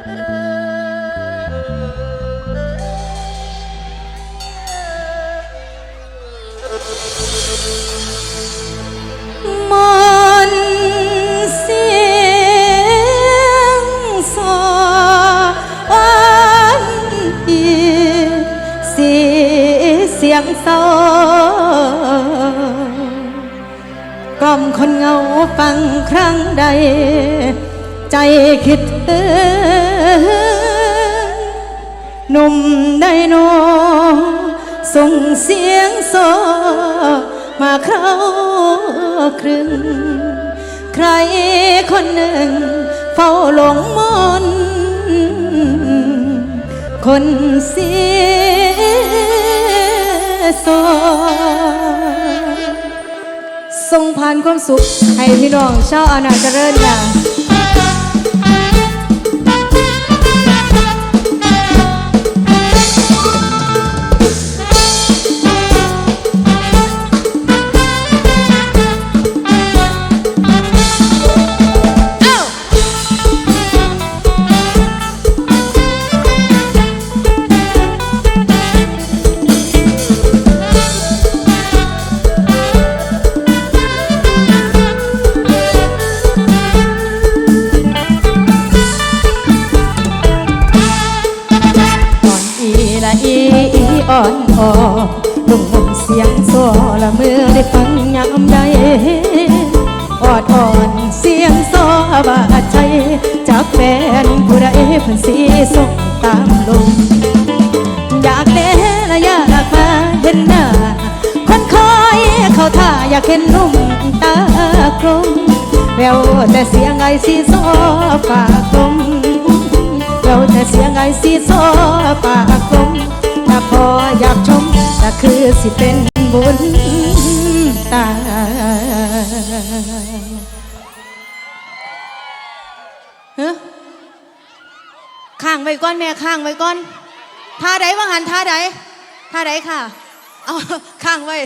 มันเสียงสอนอีสีเสียงเศร้ากล่อมคนเงาฟังครั้งใด ใจคิดถึง หนุ่มได้โนส่งเสียงโซมาเข้าครึงใครคนหนึ่ง เฝ้าหลงมน คนเสียโซส่งผ่านความสุข ให้พี่น้องชาวอาณาเจริญค่ะ ลุงมเสียงโซละเมื่อได้ฟังยามใดออดอ่อนเสียงโซบาดใจจากแฟนผู้ใดเพิ่นสีส่งตามลมอยากเล่ละอยากมาเห็นหน้าคนคอยเขาท่าอยากเห็นนุ่มตากลมแววแต่เสียงไอซีโซปากลมเราแต่เสียงไอซีโซปากลม พออยากชมก็คือสิเป็นบุญตาเฮ้ข้างไว้ก่อนแม่ข้างไว้ก่อนท่าใดว่าหันท่าใดท่าใดค่ะ เอาข้างไว้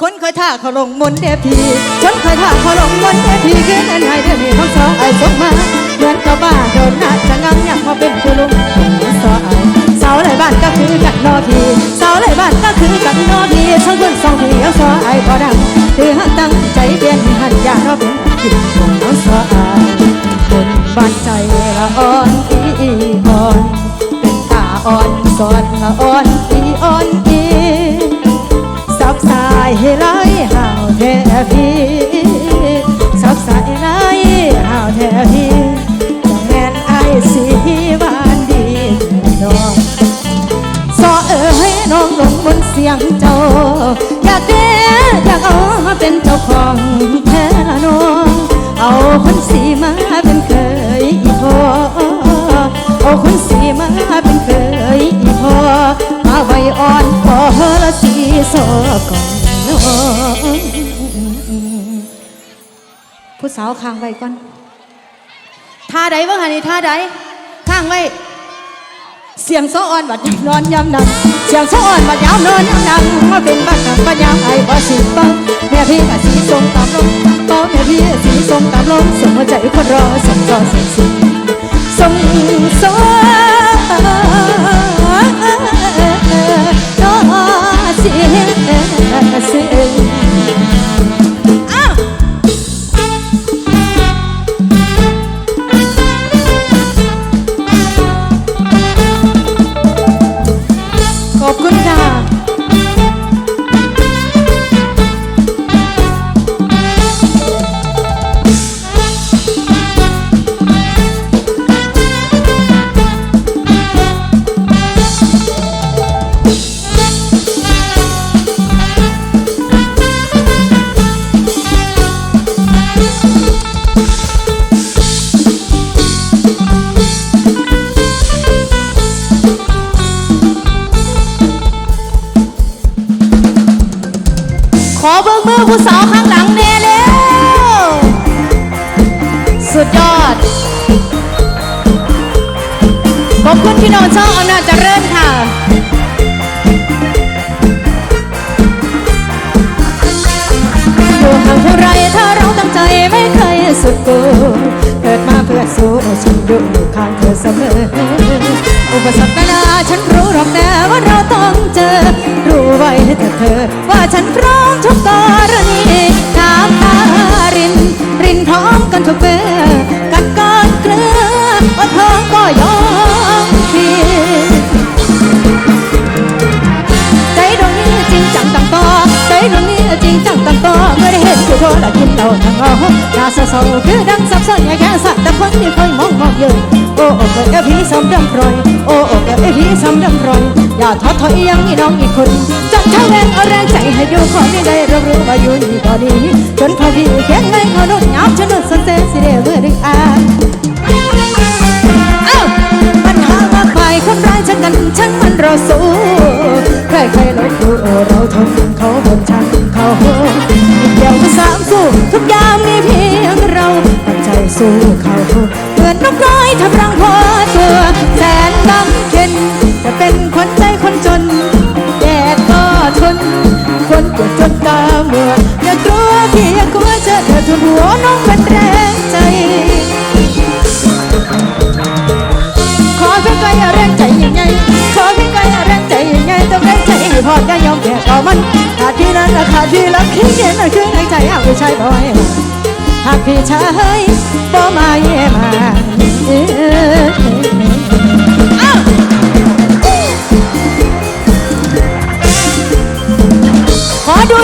คนเคยท่าเขาลงมนเดพีฉันเคยท่าเขาลงมนเดพีคือนันให้เดพีของสาวไอ้ส่งมาเหมือนกับบ้าโดนหนัดจะงังอยากมาเป็นผู้ลุงสาวไอ้ สาวไรบ้านก็คือกันนอพีสาวไรบ้านก็คือกันนอพีช่างคนสองพีเอาสาวไอพอดังถือหักตั้งใจเปลี่ยนหันอยากเราเป็นผิดของเอาสาวไอ้คนบ้านใจละอ่อนอีอ่อนเป็นตาอ่อนสอนละอ่อนอีอ่อนอีสับสายให้ไหลห่าวแท้พี่สับสายไหลห่าวแท้พี่ น้องหลงบนเสียงเจ้า อยากเด้อยากเอามาเป็นเจ้าของแท้ละน้อง เอาคนสีมาเป็นเคยอีพอเอาคนสีมาเป็นเคยอีพอมาไว้อ่อนพอละสีสอก่อนน้องผู้สาวค้างไว้ก่อนท่าใดบ้างฮะนี่ท่าใดข้างไว้ เสียงโซอ่อนบัดยามนอนยามนั่งเสียงโซอ่อนบัดยามนอนยามนั่งมาเป็นบัดนังบัดยามไอ้บ่สิเป้าแม่พี่กะสีทรงตามลมเป้าแม่พี่สีทรงตามลมส่งหัวใจคนรอส่งรอส่งสิ อบคุณพี่น้องช่องอำนาจเจริญค่ะอยู่ห่างเท่าไรถ้าเราตั้งใจไม่เคยสุดกูเกิดมาเพื่อสู้ชีอยู่ข้างเธอเสมอ อุปสรรคนานาฉันรู้หรอกแนะว่าเราต้องเจอ รู้ไว้แต่เธอ ว่าฉันพร้อมทุกกรณี ศร้าคือดังสับสนอย่แค่สัตว์แต่คนที่คอยมองมองเยอะโอ้โอ้เกิดแก่พี่ซ้ำดำพรอยโอ้โอ้เกิดแก่พี่ซ้ำดำพรอยอย่าท้อถอยยังมีน้องอีกคนจงเท่าแรงเอาแรงใจให้ดูขอไม่ได้รับรู้ว่าอยู่นี่ก็ดีจนพอพี่แข็งแรงเขาโดนยับฉันโดนสนเสสิเดเมื่อดึกอาเอ้าปัญหามากมายคนร้ายชักกันช่างมันราสู้ใครใครลบดูเราทนเขาบนชันเขาอีกเดียวก็สามสู้ทุกอย่าง ทำรังพอตัวแสนลำเข็นจะเป็นคนใจคนจนแดดก็ทนฝนก็จนตาเมื่ออย่ากลัวพี่อย่ากลัวเจอเธอทุนหัวน้องเป็นแรงใจ ขอเพียงใครแรงใจยังไงขอเพียงใครแรงใจยังไงต้องแรงใจให้พอจะยอมแพ้ต่อมันขาดที่นั้นและขาดที่รักที่เย็นนั่นคือแรงใจเอาไปใช้บ่อยหากพี่ชายบ่มาเย่มาเอ้ยอ้าว ขอดู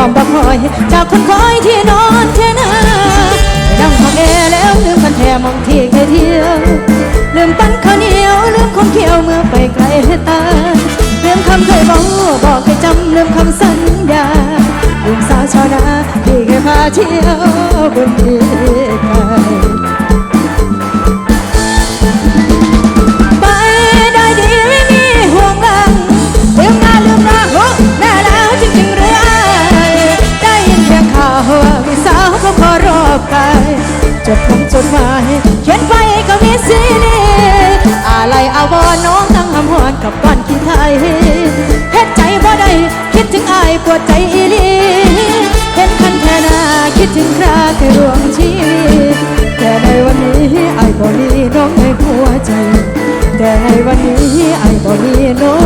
ลืมความบักหอย จากคนคอยที่นอนเทนาดั่งห้องแอร์แล้วลืมกันแทมองที่เคยเที่ยว ลืมปั้นข้าวเหนียวลืมคนเขียวเมื่อไปไกลตาลืมคำเคยบอกบอกให้จำลืมคำสัญญาลืมสาวชาวนาที่เคยพาเที่ยวบนที่ไกล วดใจอีลีเห็นคันแค่นาคิดถึงคราแค่รวงชีวิตแต่ในวันนี้ไอ้บ่มีน้องในหัวใจ แต่ในวันนี้ไอ้บ่มีน้อง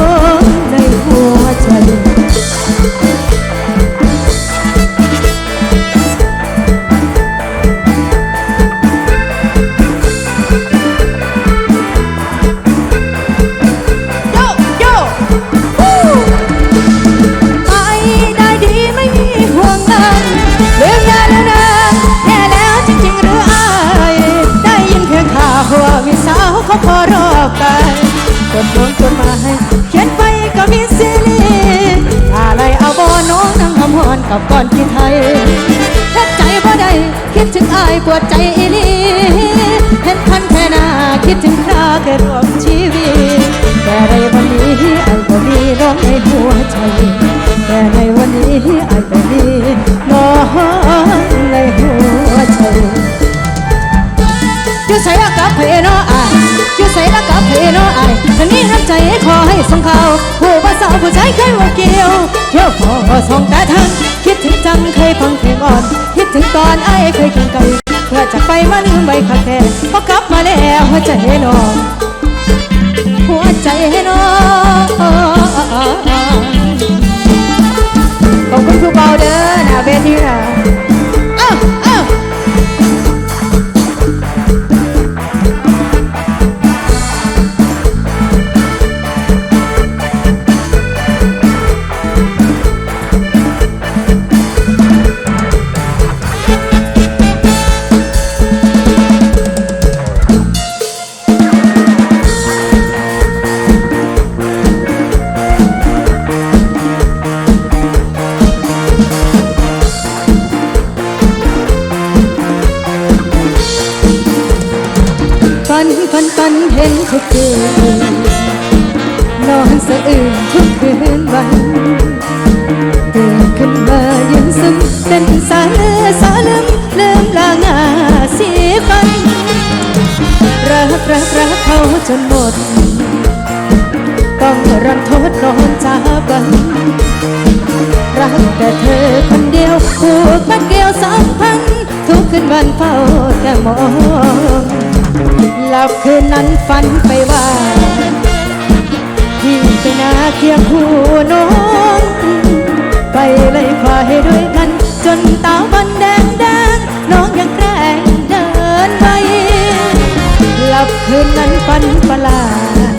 กับก้อนขี้ไทยแทบใจบ่ได้คิดถึงอายปวดใจอีลีเห็นคันแค่หน้าคิดถึงคราแค่รวมชีวิต แต่ในวันนี้ไอ้บ่มีน้องในหัวใจ แต่ในวันนี้ไอ้บ่มีน้องในหัวใจอยู่ใส่กับเพน้ออาย อยู่ใส่ละกับเพน้ออายฉันนี้น้ำใจขอให้ส่งขาวผู้บ่าวสาวผู้ชายเคยว่าเกี่ยวเที่ยวพอส่งแต่ทันคิดถึงจังเคยฟังเพลงอ่อน คิดถึงตอนไอ้เคยกินไก่เพื่อจะไปมาลืมใบคาแค่พอกลับมาแล้วหัวใจน้องหัวใจให้น้องขอบคุณครูเบาเด้อหน้าเวทีค่ะ ทุกคืนนอนสะอื่นทุกคืนวันตื่นขึ้นมายืนซึมเป็นสาเลสาลืมลืมลางาสีฟันรักรักรักเขาจนหมด ต้องรันทดนอนจากกันรักแต่เธอคนเดียวผูกมัดเกี่ยวสัมพันธ์ทุกคืนวันเฝ้าแต่มอง หลับคืนนั้นฝันไปว่าพี่ไปนาเคียงคู่น้องไปเลยควายด้วยกัน จนตาวันแดงแดงน้องยังแกล้งเดินไปหลับคืนนั้นฝันประหลาด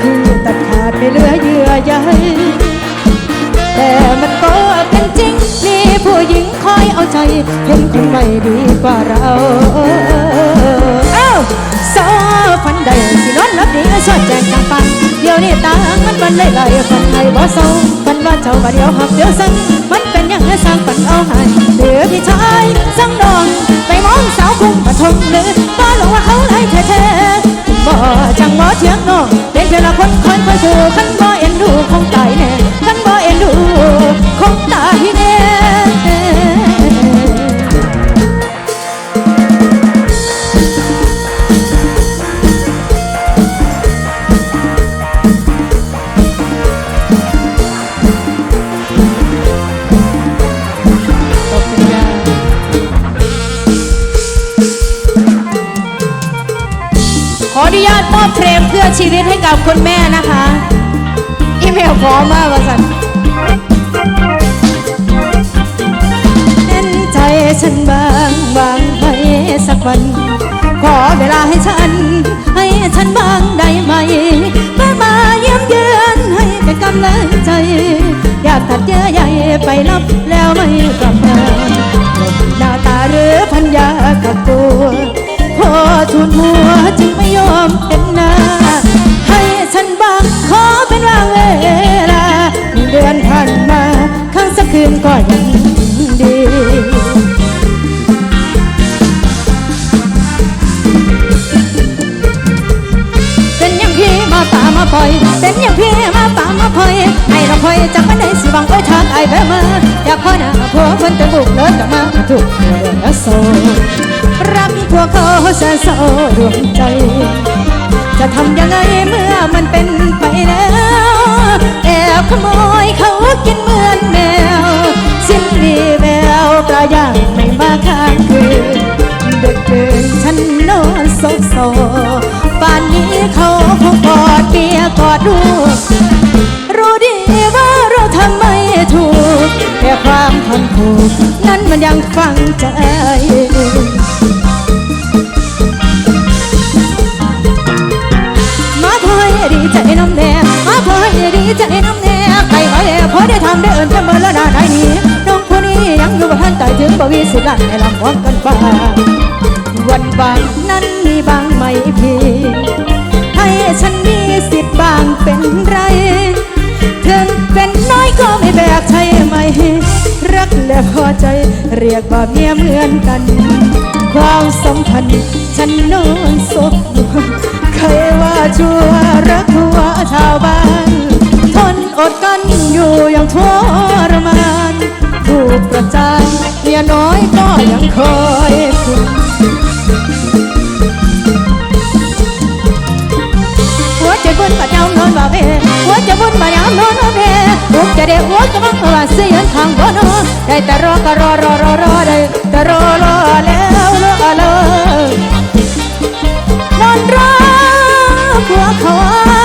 คือตัดขาดไม่เหลือเยื่อใยแต่มันก็เป็นจริงมีผู้หญิงคอยเอาใจเห็นคนใหม่ดีกว่าเรา เอ้าสอฝันใดสินอนรับดีสอดแจงกลางฟันเดี๋ยวนี้ตามันมันเลยเลยฝันไห้บ่เศร้าฝันว่าเจ้าบ่เดียวหักเดียวสั่งมันเป็นอย่างไงสร้างฝันเอาให้เหลือพี่ชายสั่งดองไปมองสาวคุ้มปฐมเลยบ้าหลงว่าเขาไหลแท้ๆบ่จังบ่เถียงน้องเป็นเพียงละคนคอยคอยคู่ขันบ่ ออนุญาตมอบเพลงเพื่อชีวิตให้กับคุณแม่นะคะ อีเมลขอมมากว่าสันเน้นใจฉันบางบางไว้สักวัน ขอเวลาให้ฉัน ให้ฉันบางได้ไหมเมื่อมาเยี่ยมเยือนให้เป็นกำลังใจ อยากตัดเยื่อใยไปรับแล้วไม่กลับมาหน้าตาหรือพันยากับตั และโซรักพวกเขาแสนเศร้าดวงใจ จะทำยังไงเมื่อมันเป็นไปแล้วแอบขโมยเขากินเหมือนแมว สิ้นรีแววปลาย่างไม่มาข้างคืนดึกดื่นฉันนอนซบโซป่านนี้เขาคงกอดเมียกอดลูกรู้ดีว่าเราทำไม่ถูกแต่ความพันผูกนั้น มันยังฝังใจมาพอยดีใจน้ำแดงมาพอยดีใจน้ำแดงไปมาแล้วพอได้ทำได้เอินจะเมื่อละนาได้นี้น้องผู้นี้ยังอยู่บ่ทันตายถึงบ่วีสิบล้านในลำวงกันฟ้าวันบางนั้นมีบางไหมพี่ให้ฉันมีสิทธิ์บางเป็นไร รียกว่าเมียเหมือนกัน ความสัมพันธ์ฉันนอนศพใครว่าชั่วรักหัวชาวบ้าน ทนอดกันอยู่อย่างทรมานถูกประจานเมียน้อยก็ยังคอยคุณหัวใจบุญบาดยานอนว่าเพหัวใจบุญบาดยามนอนว่าเพบุก จะได้โอ้ยก็บังว่าเสียนทางบ่นอได้แต่รอก็รอรอรอรอได้แต่รอรอแล้วรอเลยนอนรอผัวเขา